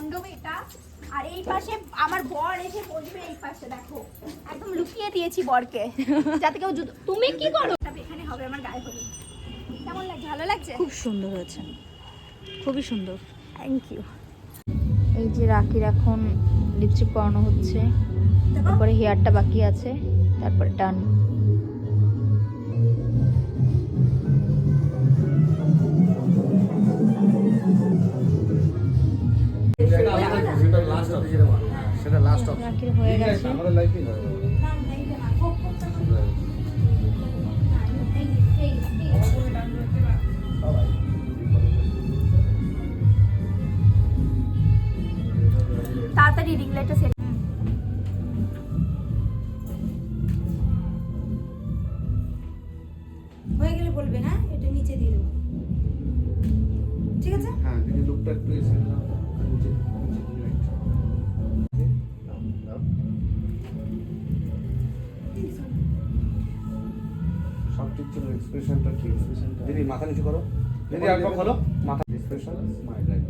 মণ্ডপ এটা। আর এই পাশে আমার বর এসে বসবে এই পাশে দেখো। একদম লুকিয়ে দিয়েছি বরকে। যাতে কেউ তুমি কি করো? এখানে হবে আমার গায়ে হলুদ কেমন লাগছে? ভালো লাগছে? খুব সুন্দর হয়েছে। খুবই সুন্দর। থ্যাংক ইউ এই যে রাখির এখন লিপস্টিক পরানো হচ্ছে। তারপরে হেয়ারটা বাকি আছে। তারপরে ডান রাখির হয়ে গেছে। হয় তাড়াতাড়ি রিং লাইটটা সেট হয়ে গেলে বলবে হ্যাঁ? এটা নিচে দিয়ে দেবো। ঠিক আছে? হ্যাঁ লুকটা একটু এসে নিচে নিচে দিয়ে রাখছো দাও, দাও। সব ঠিক এক্সপ্রেশনটা দিদি মাথা নিচু করো। দিদি একবার খোলো। মাথা এক্সপ্রেশন স্মাইল রাইট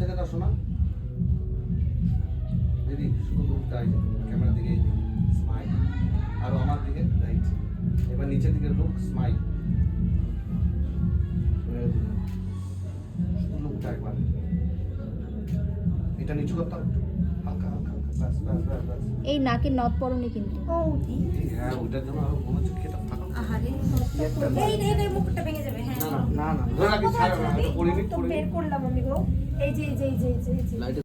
থেকে শোনা দিদি শুধু লুকটা ক্যামেরার দিকে স্মাইল আর আমার দিকে রাইট এবার নিচের দিকে লুক স্মাইল একবার। এটা নিচু করতে হবে হালকা হালকা হালকা। ব্যাস ব্যাস ব্যাস ব্যাস। এই নাকের নথ পড়নি কিন্তু। হ্যাঁ ওটার জন্য আরও মনে হচ্ছে খেতে থাকা আহারে এই রে রে মুখটা ভেঙে যাবে হ্যাঁ। না না না ধরে রাখি ছাড়ো পড়িনি বের করলাম আমি গো। এই যে এই যে এই যে এই যে,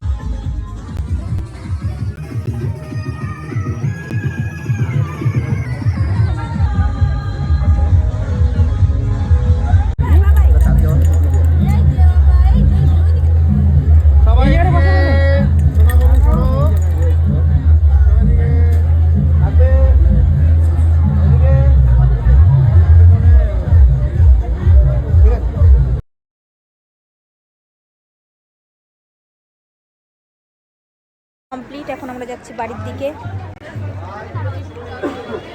কমপ্লিট, এখন আমরা যাচ্ছি বাড়ির দিকে।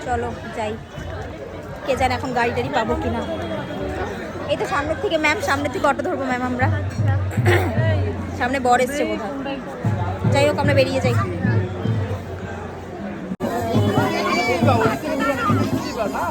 চলো, যাই। কে জানে এখন গাড়ি টাড়ি পাবো কিনা। এই তো সামনের থেকে ম্যাম সামনের থেকে অটো ধরবো ম্যাম আমরা। সামনে বর এসছে বোধহয়। যাই হোক, আমরা বেরিয়ে যাই। না